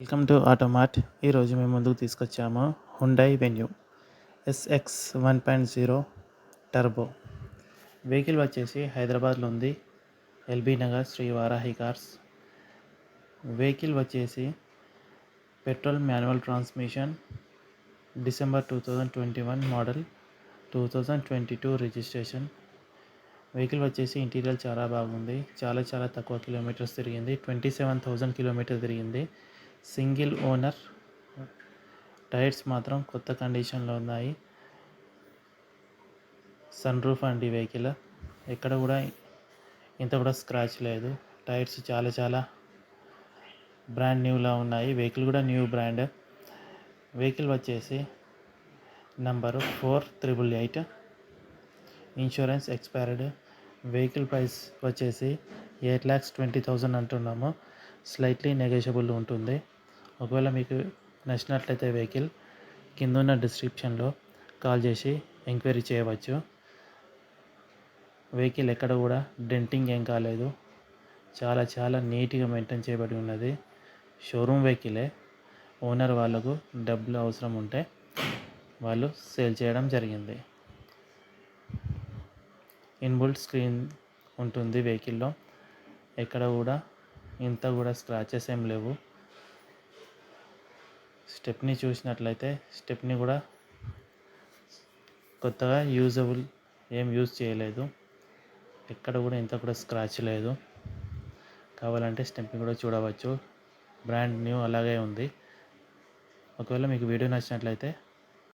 Welcome to ఆటోమార్ట్ ఈరోజు మేము ముందుకు తీసుకొచ్చాము Hyundai Venue SX one point zero turbo vehicle వచ్చేసి హైదరాబాద్లో ఉంది. LB Nagar Shri Varahi cars. Vehicle వచ్చేసి petrol manual transmission December two thousand twenty one model two thousand twenty two registration. Vehicle వచ్చేసి interior చాలా బాగుంది. చాలా చాలా తక్కువ కిలోమీటర్స్ తిరిగింది. ట్వంటీ సెవెన్ థౌజండ్ కిలోమీటర్ తిరిగింది. Single owner. టైర్స్ మాత్రం కొత్త కండిషన్లో ఉన్నాయి. సన్ రూఫ్ అండి వెహికల్. ఎక్కడ కూడా ఇంత కూడా స్క్రాచ్ లేదు. టైర్స్ చాలా చాలా బ్రాండ్ న్యూలా ఉన్నాయి. వెహికల్ కూడా న్యూ బ్రాండ్. వెహికల్ వచ్చేసి number four triple eight. Insurance expired. Vehicle price వచ్చేసి ఎయిట్ ల్యాక్స్ ట్వంటీ థౌజండ్ అంటున్నాము. స్లైట్లీ నెగోషియబుల్ ఉంటుంది. ఒకవేళ మీకు నచ్చినట్లయితే వెహికల్ కింద ఉన్న డిస్క్రిప్షన్లో కాల్ చేసి ఎంక్వైరీ చేయవచ్చు. వెహికల్ ఎక్కడ కూడా డెంటింగ్ ఏం కాలేదు. చాలా చాలా నీట్గా మెయింటైన్ చేయబడి ఉన్నది. షోరూమ్ వెహికలే. ఓనర్ వాళ్ళకు డబ్బులు అవసరం ఉంటే వాళ్ళు సేల్ చేయడం జరిగింది. ఇన్బుల్ట్ స్క్రీన్ ఉంటుంది వెహికల్లో. ఎక్కడ కూడా ఇంత కూడా స్క్రాచెస్ ఏం లేవు. స్టెప్ని చూసినట్లయితే స్టెప్ని కూడా కొత్తగా యూజబుల్ ఏం యూజ్ చేయలేదు. ఎక్కడ కూడా ఇంత కూడా స్క్రాచ్ లేదు. కావాలంటే స్టెప్ని కూడా చూడవచ్చు. బ్రాండ్ న్యూ అలాగే ఉంది. ఒకవేళ మీకు వీడియో నచ్చినట్లయితే